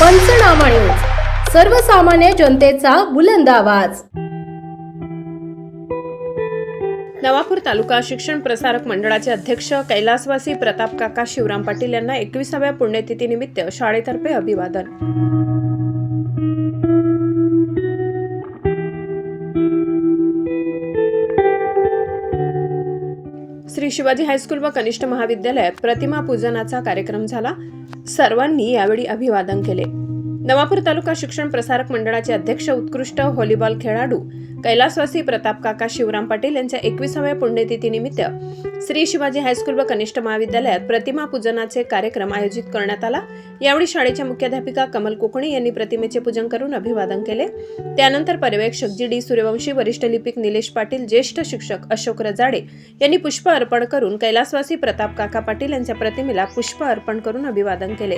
पंचनामा न्यूज. सर्वसामान्य जनतेचा बुलंद आवाज. नवापूर तालुका शिक्षण प्रसारक मंडळाचे अध्यक्ष कैलासवासी प्रताप काका शिवराम पाटील यांना एकविसाव्या पुण्यतिथीनिमित्त शाळेतर्फे अभिवादन. श्री शिवाजी हायस्कूल व कनिष्ठ महाविद्यालयात प्रतिमा पूजनाचा कार्यक्रम झाला. सर्वांनी यावेळी अभिवादन केले. नवापूर तालुका शिक्षण प्रसारक मंडळाचे अध्यक्ष उत्कृष्ट व्हॉलीबॉल खेळाडू कैलासवासी प्रताप काका शिवराम पाटील यांच्या एकविसाव्या पुण्यतिथीनिमित्त श्री शिवाजी हायस्कूल व कनिष्ठ महाविद्यालयात प्रतिमा पूजनाचे कार्यक्रम आयोजित करण्यात आला. यावेळी शाळेच्या मुख्याध्यापिका कमल कोकणी यांनी प्रतिमेचे पूजन करून अभिवादन केले. त्यानंतर पर्यवेक्षक जी डी सूर्यवंशी वरिष्ठ लिपिक निलेश पाटील ज्येष्ठ शिक्षक अशोक रजाडे यांनी पुष्प अर्पण करून कैलासवासी प्रताप काका पाटील यांच्या प्रतिमेला पुष्प अर्पण करून अभिवादन केले.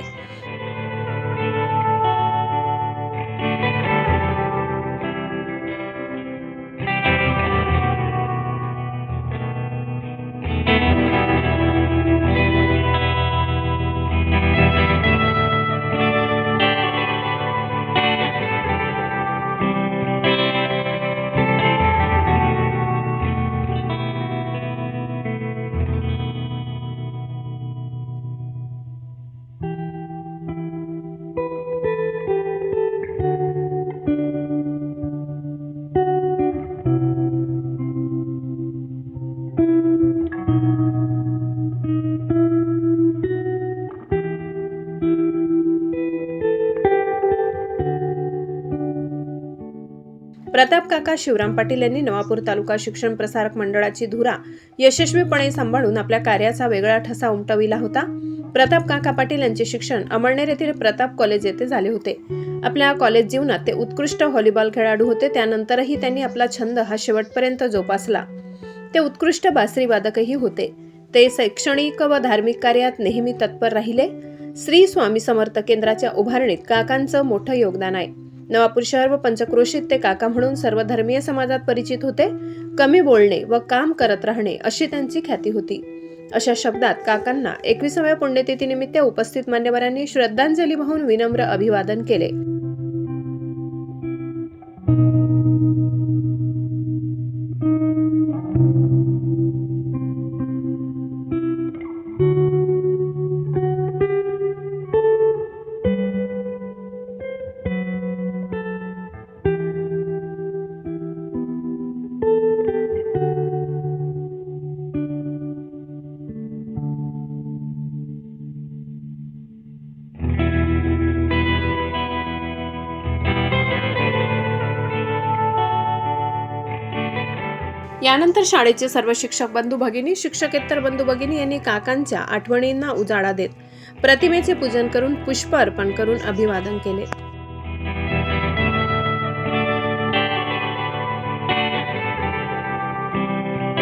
प्रताप काका शिवराम पाटील यांनी नवापूर तालुका शिक्षण प्रसारक मंडळाची धुरा यशस्वीपणे सांभाळून आपल्या कार्याचा वेगळा ठसा उमटविला होता. प्रताप काका पाटील यांचे शिक्षण अमळनेर येथील प्रताप कॉलेज येथे झाले होते. आपल्या कॉलेज जीवनात ते उत्कृष्ट व्हॉलीबॉल खेळाडू होते. त्यानंतरही त्यांनी आपला छंद हा शेवटपर्यंत जोपासला. ते उत्कृष्ट बासरी वादकही होते. ते शैक्षणिक व धार्मिक कार्यात नेहमी तत्पर राहिले. श्री स्वामी समर्थ केंद्राच्या उभारणीत काकांचं मोठं योगदान आहे. नवापूर शहर व पंचक्रोशीत ते काका म्हणून सर्व धर्मीय समाजात परिचित होते कमी बोलणे व काम करत राहणे अशी त्यांची ख्याती होती. अशा शब्दात काकांना एकविसाव्या पुण्यतिथीनिमित्त उपस्थित मान्यवरांनी श्रद्धांजली वाहून विनम्र अभिवादन केले. यानंतर शाळेचे सर्व शिक्षक बंधू भगिनी शिक्षकेतर बंधू भगिनी यांनी काकांच्या आठवणींना उजाळा देत प्रतिमेचे पूजन करून पुष्प अर्पण करून अभिवादन केले.